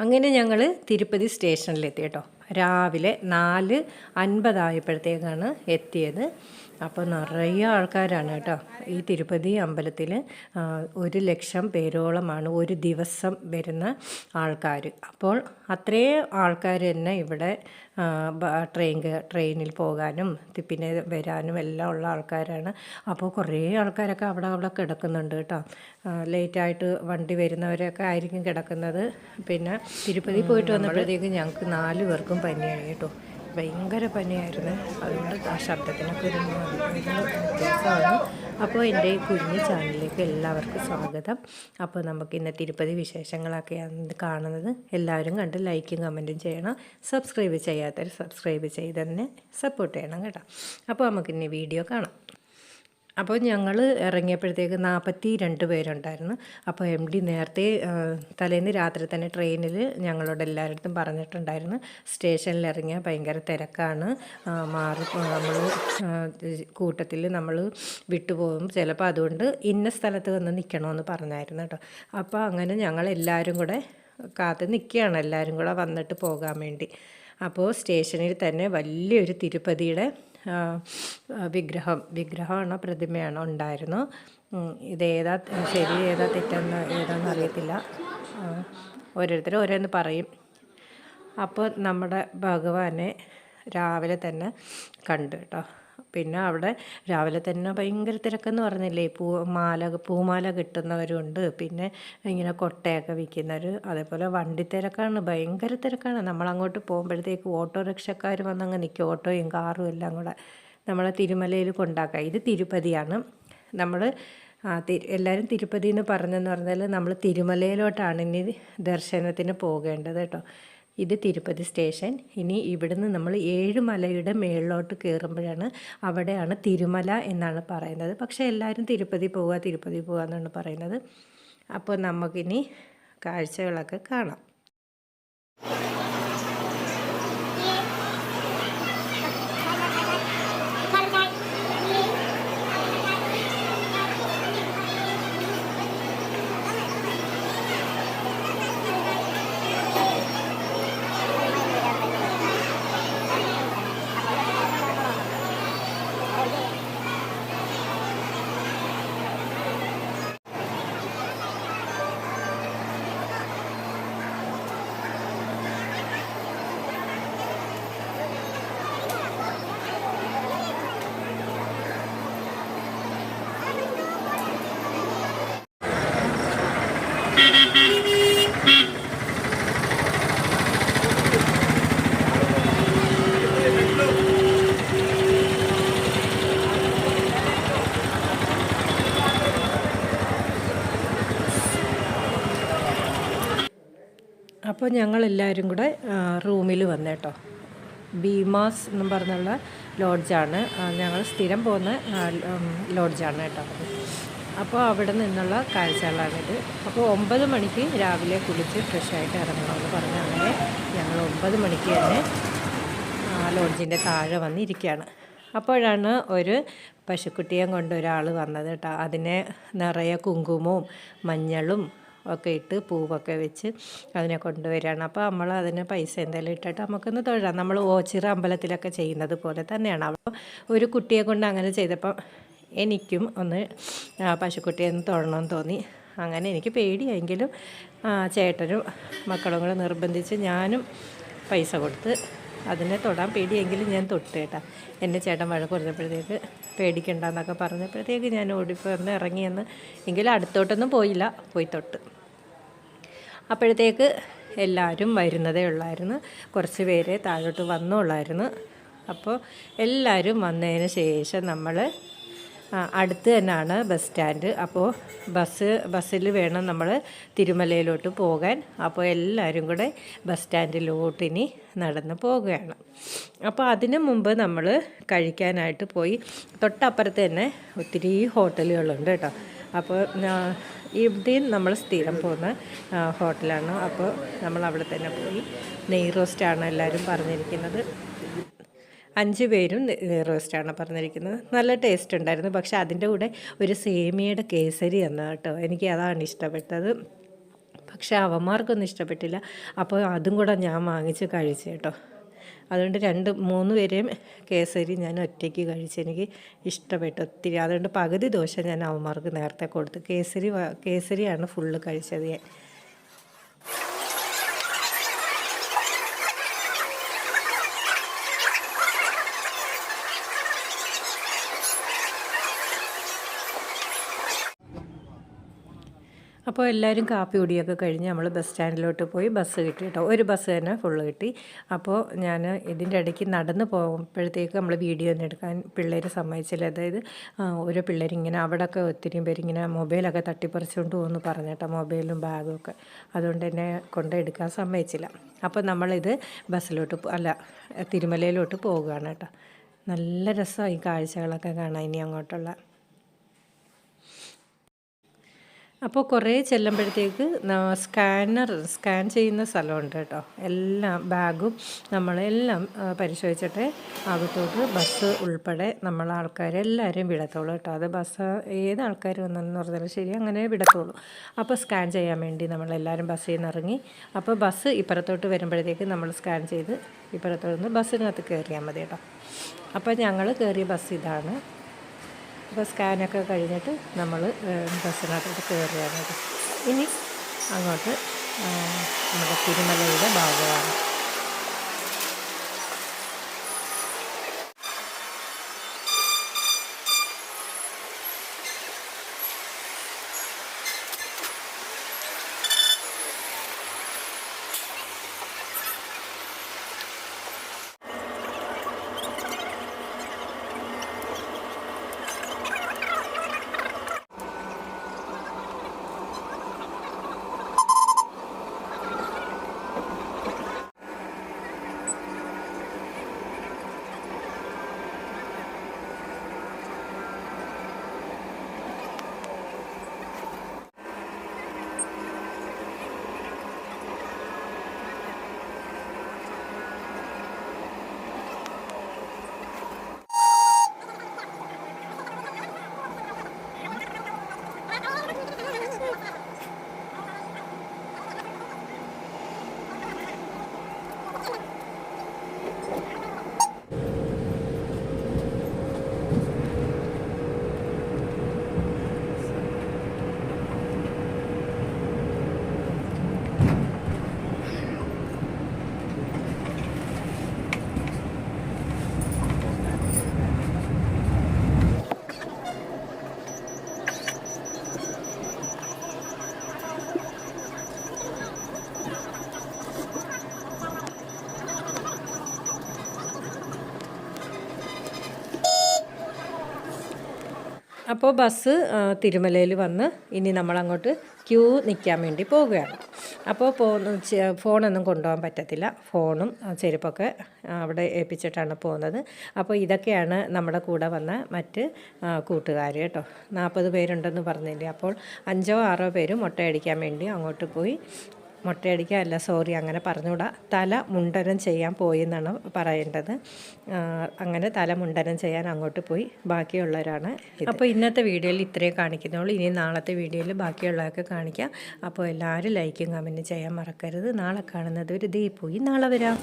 അങ്ങനെ ഞങ്ങൾ തിരുപ്പതി സ്റ്റേഷനിലെത്തി കേട്ടോ. രാവിലെ നാല് അൻപതായപ്പോഴത്തേക്കാണ് എത്തിയത്. അപ്പോൾ നിറയെ ആൾക്കാരാണ് കേട്ടോ. ഈ തിരുപ്പതി അമ്പലത്തിൽ ഒരു ലക്ഷം പേരോളമാണ് ഒരു ദിവസം വരുന്ന ആൾക്കാർ അപ്പോൾ അത്രയും ആൾക്കാർ തന്നെ ഇവിടെ ട്രെയിൻ ട്രെയിനിൽ പോകാനും പിന്നെ വരാനും എല്ലാം ഉള്ള ആൾക്കാരാണ്. അപ്പോൾ കുറേ ആൾക്കാരൊക്കെ അവിടെ അവിടെ കിടക്കുന്നുണ്ട് കേട്ടോ. ലേറ്റായിട്ട് വണ്ടി വരുന്നവരൊക്കെ ആയിരിക്കും കിടക്കുന്നത്. പിന്നെ തിരുപ്പതി പോയിട്ട് വന്നപ്പോഴത്തേക്ക് ഞങ്ങൾക്ക് നാല് പേർക്കും പനിയാണ് കേട്ടോ. ഭയങ്കര പനിയായിരുന്നു. അതുകൊണ്ട് ആ ശബ്ദത്തിനൊക്കെ ഒരു വ്യത്യാസമാണ് അപ്പോൾ എന്റെ ഈ കുഞ്ഞു ചാനലിലേക്ക് എല്ലാവർക്കും സ്വാഗതം. അപ്പോൾ നമുക്ക് ഇന്ന് തിരുപ്പതി വിശേഷങ്ങളൊക്കെയാണ് കാണുന്നത്. എല്ലാവരും കണ്ട് ലൈക്കും കമന്റും ചെയ്യണം. സബ്സ്ക്രൈബ് ചെയ്യാത്തവർ സബ്സ്ക്രൈബ് ചെയ്ത് തന്നെ സപ്പോർട്ട് ചെയ്യണം കേട്ടോ. അപ്പോൾ നമുക്കിനി വീഡിയോ കാണാം. അപ്പോൾ ഞങ്ങൾ ഇറങ്ങിയപ്പോഴത്തേക്ക് നാൽപ്പത്തി രണ്ട് പേരുണ്ടായിരുന്നു. അപ്പോൾ എം ഡി നേരത്തെ തലേന്ന് രാത്രി തന്നെ ട്രെയിനിൽ ഞങ്ങളോട് എല്ലാവരുടെ പറഞ്ഞിട്ടുണ്ടായിരുന്നു. സ്റ്റേഷനിൽ ഇറങ്ങിയാൽ ഭയങ്കര തിരക്കാണ്. മാറി നമ്മൾ കൂട്ടത്തിൽ നമ്മൾ വിട്ടുപോകും. ചിലപ്പോൾ അതുകൊണ്ട് ഇന്ന സ്ഥലത്ത് വന്ന് നിൽക്കണമെന്ന് പറഞ്ഞായിരുന്നു കേട്ടോ. അപ്പോൾ അങ്ങനെ ഞങ്ങൾ എല്ലാവരും കൂടെ കാത്ത് നിൽക്കുകയാണ് എല്ലാവരും കൂടെ വന്നിട്ട് പോകാൻ വേണ്ടി. അപ്പോൾ സ്റ്റേഷനിൽ തന്നെ വലിയൊരു തിരുപ്പതിയുടെ വിഗ്രഹം വിഗ്രഹമാണോ പ്രതിമയാണോ ഉണ്ടായിരുന്നു? ഇത് ഏതാ ശരി ഏതാ തെറ്റെന്ന് ഏതാന്ന് അറിയത്തില്ല. ഓരോരുത്തരും ഓരോന്ന് പറയും. അപ്പോൾ നമ്മുടെ ഭഗവാനെ രാവിലെ തന്നെ കണ്ടു കേട്ടോ. പിന്നെ അവിടെ രാവിലെ തന്നെ ഭയങ്കര തിരക്കെന്ന് പറഞ്ഞില്ലേ പൂ മാല പൂമാല കിട്ടുന്നവരുണ്ട്. പിന്നെ ഇങ്ങനെ കൊട്ടയൊക്കെ വിൽക്കുന്നവർ അതേപോലെ വണ്ടി തിരക്കാണ് ഭയങ്കര തിരക്കാണ്. നമ്മളങ്ങോട്ട് പോകുമ്പോഴത്തേക്ക് ഓട്ടോറിക്ഷക്കാർ വന്നങ്ങ് നിൽക്കും ഓട്ടോയും കാറും എല്ലാം കൂടെ നമ്മളെ തിരുമലയിൽ കൊണ്ടാക്കുക ഇത് തിരുപ്പതിയാണ്. നമ്മൾ എല്ലാവരും തിരുപ്പതി എന്ന് പറഞ്ഞെന്ന് പറഞ്ഞാൽ നമ്മൾ തിരുമലയിലോട്ടാണ് ഇനി ദർശനത്തിന് പോകേണ്ടത് കേട്ടോ. ഇത് തിരുപ്പതി സ്റ്റേഷൻ. ഇനി ഇവിടുന്ന് നമ്മൾ ഏഴുമലയുടെ മേളിലോട്ട് കയറുമ്പോഴാണ് അവിടെയാണ് തിരുമല എന്നാണ് പറയുന്നത്. പക്ഷേ എല്ലാവരും തിരുപ്പതി പോവുക തിരുപ്പതി പോവുക എന്നാണ് പറയുന്നത്. അപ്പോൾ നമുക്കിനി കാഴ്ചകളൊക്കെ കാണാം. അപ്പോൾ ഞങ്ങൾ ഞങ്ങളെല്ലാവരും കൂടെ റൂമിൽ വന്നേട്ടോ. ബീമാസ് എന്നും പറഞ്ഞുള്ള ലോഡ്ജാണ്. ഞങ്ങൾ സ്ഥിരം പോകുന്ന ലോഡ്ജാണ് കേട്ടോ അപ്പോൾ അവിടെ നിന്നുള്ള കാഴ്ചകളാണിത് അപ്പോൾ ഒമ്പത് മണിക്ക് രാവിലെ കുളിച്ച് ഫ്രഷായിട്ട് ഇറങ്ങണമെന്ന് പറഞ്ഞ അങ്ങനെ ഞങ്ങൾ ഒമ്പത് മണിക്ക് തന്നെ ലോഡ്ജിന്റെ താഴെ വന്നിരിക്കുകയാണ്. അപ്പോഴാണ് ഒരു പശുക്കുട്ടിയെ കൊണ്ട് ഒരാൾ വന്നത് കേട്ടോ. അതിനെ നിറയെ കുങ്കുമവും മഞ്ഞളും ഒക്കെ ഇട്ട് പൂവൊക്കെ വെച്ച് അതിനെ കൊണ്ടുവരികയാണ്. അപ്പോൾ നമ്മൾ അതിന് പൈസ എന്തെങ്കിലും ഇട്ടിട്ട് നമുക്കൊന്ന് തൊഴാം. നമ്മൾ ഓച്ചിറ അമ്പലത്തിലൊക്കെ ചെയ്യുന്നത് പോലെ തന്നെയാണ്. അപ്പോൾ ഒരു കുട്ടിയെ കൊണ്ട് അങ്ങനെ ചെയ്തപ്പോൾ എനിക്കും ഒന്ന് പശുക്കുട്ടിയെ ഒന്ന് തൊഴണമെന്ന് തോന്നി. അങ്ങനെ എനിക്ക് പേടിയെങ്കിലും ചേട്ടനും മക്കളും കൂടെ നിർബന്ധിച്ച് ഞാനും പൈസ കൊടുത്ത് അതിനെ തൊടാൻ പേടിയെങ്കിലും ഞാൻ തൊട്ട് കേട്ടാ. എന്നെ ചേട്ടൻ വഴക്ക് പറഞ്ഞപ്പോഴത്തേക്ക് പേടിക്കണ്ടെന്നൊക്കെ പറഞ്ഞപ്പോഴത്തേക്ക് ഞാൻ ഓടിപ്പോന്ന് ഇറങ്ങിയെന്ന് എങ്കിലും അടുത്തോട്ടൊന്നും പോയില്ല പോയി തൊട്ട്. അപ്പോഴത്തേക്ക് എല്ലാവരും വരുന്നതേ ഉള്ളായിരുന്നു. കുറച്ച് പേരെ താഴോട്ട് വന്നുള്ളായിരുന്നു. അപ്പോൾ എല്ലാവരും വന്നതിന് ശേഷം നമ്മൾ അടുത്ത് തന്നെയാണ് ബസ് സ്റ്റാൻഡ്. അപ്പോൾ ബസ് ബസ്സിൽ വേണം നമ്മൾ തിരുമലയിലോട്ട് പോകാൻ. അപ്പോൾ എല്ലാവരും കൂടെ ബസ് സ്റ്റാൻഡിലോട്ട് ഇനി നടന്ന് പോവുകയാണ്. അപ്പോൾ അതിന് മുമ്പ് നമ്മൾ കഴിക്കാനായിട്ട് പോയി. തൊട്ടപ്പുറത്ത് തന്നെ ഒത്തിരി ഹോട്ടലുകളുണ്ട് കേട്ടോ. അപ്പോൾ ഇവിടെയും നമ്മൾ സ്ഥിരം പോകുന്ന ഹോട്ടലാണ്. അപ്പോൾ നമ്മൾ അവിടെ തന്നെ പോയി നെയ് റോസ്റ്റാണ് എല്ലാവരും പറഞ്ഞിരിക്കുന്നത്. അഞ്ച് പേരും റോസ്റ്റാണ് പറഞ്ഞിരിക്കുന്നത്. നല്ല ടേസ്റ്റ് ഉണ്ടായിരുന്നു. പക്ഷെ അതിന്റെ കൂടെ ഒരു സേമിയയുടെ കേസരി തന്നു കേട്ടോ. എനിക്ക് അതാണ് ഇഷ്ടപ്പെട്ടത്. പക്ഷേ അവന്മാർക്കൊന്നും ഇഷ്ടപ്പെട്ടില്ല. അപ്പോൾ അതും കൂടെ ഞാൻ വാങ്ങിച്ച് കഴിച്ചു കേട്ടോ. അതുകൊണ്ട് രണ്ട് മൂന്ന് പേരെയും കേസരി ഞാൻ ഒറ്റയ്ക്ക് കഴിച്ച് എനിക്ക് ഇഷ്ടപ്പെട്ടു. ഒത്തിരി അതുകൊണ്ട് പകുതി ദോശ ഞാൻ അവന്മാർക്ക് നേരത്തെ കൊടുത്തു. കേസരി കേസരിയാണ് ഫുള്ള് കഴിച്ചത് ഞാൻ. അപ്പോൾ എല്ലാവരും കാപ്പി കുടിയൊക്കെ കഴിഞ്ഞ് നമ്മൾ ബസ് സ്റ്റാൻഡിലോട്ട് പോയി ബസ് കിട്ടി കേട്ടോ. ഒരു ബസ് തന്നെ ഫുള്ള് കിട്ടി. അപ്പോൾ ഞാൻ ഇതിന്റെ ഇടയ്ക്ക് നടന്ന് പോകുമ്പോഴത്തേക്ക് നമ്മൾ വീഡിയോ ഒന്നും എടുക്കാൻ പിള്ളേർ സമ്മതിച്ചില്ല. അതായത് ഓരോ പിള്ളേരിങ്ങനെ അവിടെയൊക്കെ ഒത്തിരി പേരിങ്ങനെ മൊബൈലൊക്കെ തട്ടിപ്പറിച്ചുകൊണ്ട് പോകുന്നു പറഞ്ഞേട്ടോ മൊബൈലും ബാഗും ഒക്കെ. അതുകൊണ്ട് എന്നെ കൊണ്ടെടുക്കാൻ സമ്മതിച്ചില്ല. അപ്പോൾ നമ്മളിത് ബസ്സിലോട്ട് അല്ല തിരുമലയിലോട്ട് പോവുകയാണ് കേട്ടോ. നല്ല രസമായി കാഴ്ചകളൊക്കെ കാണാൻ ഇനി അങ്ങോട്ടുള്ള. അപ്പോൾ കുറേ ചെല്ലുമ്പോഴത്തേക്ക് സ്കാനർ സ്കാൻ ചെയ്യുന്ന സ്ഥലമുണ്ട് കേട്ടോ. എല്ലാം ബാഗും നമ്മളെല്ലാം പരിശോധിച്ചിട്ട് അകത്തോട്ട് ബസ് ഉൾപ്പെടെ നമ്മളെ ആൾക്കാരെ എല്ലാവരെയും വിടത്തുള്ളൂ കേട്ടോ. അത് ബസ് ഏത് ആൾക്കാർ വന്നെന്ന് പറഞ്ഞാലും ശരി അങ്ങനെ വിടത്തുള്ളൂ. അപ്പോൾ സ്കാൻ ചെയ്യാൻ വേണ്ടി നമ്മളെല്ലാവരും ബസ്സിൽ നിന്ന് ഇറങ്ങി. അപ്പോൾ ബസ് ഇപ്പുറത്തോട്ട് വരുമ്പോഴത്തേക്ക് നമ്മൾ സ്കാൻ ചെയ്ത് ഇപ്പുറത്തോട്ട് ബസ്സിനകത്ത് കയറിയാൽ മതി കേട്ടോ. അപ്പോൾ ഞങ്ങൾ കയറിയ ബസ് ഇതാണ് അപ്പോൾ സ്കാനൊക്കെ കഴിഞ്ഞിട്ട് നമ്മൾ ബസ്സിനകത്തോട്ട് കയറുകയാണ്. ഇനി അങ്ങോട്ട് നമ്മുടെ തിരുമലയുടെ ഭാഗമാണ് അപ്പോൾ ബസ് തിരുമലയിൽ വന്ന് ഇനി നമ്മളങ്ങോട്ട് ക്യൂ നിൽക്കാൻ വേണ്ടി പോവുകയാണ്. അപ്പോൾ പോകുന്ന ഫോണൊന്നും കൊണ്ടുപോകാൻ പറ്റത്തില്ല. ഫോണും ചെരുപ്പൊക്കെ അവിടെ ഏൽപ്പിച്ചിട്ടാണ് പോകുന്നത്. അപ്പോൾ ഇതൊക്കെയാണ് നമ്മുടെ കൂടെ വന്ന മറ്റ് കൂട്ടുകാർ കേട്ടോ. നാൽപ്പത് പേരുണ്ടെന്ന് പറഞ്ഞില്ലേ? അപ്പോൾ അഞ്ചോ ആറോ പേര് മുട്ടയടിക്കാൻ വേണ്ടി അങ്ങോട്ട് പോയി മുട്ടയടിക്കുക അല്ല സോറി അങ്ങനെ പറഞ്ഞുകൂടാ. തല മുണ്ടനം ചെയ്യാൻ പോയി എന്നാണ് പറയേണ്ടത് അങ്ങനെ തല മുണ്ടനം ചെയ്യാൻ അങ്ങോട്ട് പോയി. ബാക്കിയുള്ളവരാണ് അപ്പോൾ ഇന്നത്തെ വീഡിയോയിൽ ഇത്രയും കാണിക്കുന്നുള്ളൂ. ഇനി നാളത്തെ വീഡിയോയിൽ ബാക്കിയുള്ളതൊക്കെ കാണിക്കാം. അപ്പോൾ എല്ലാവരും ലൈക്കും കമന്റും ചെയ്യാൻ മറക്കരുത്. നാളെ കാണുന്നത് ഒരു ദീ പോയി. നാളെ വരാം.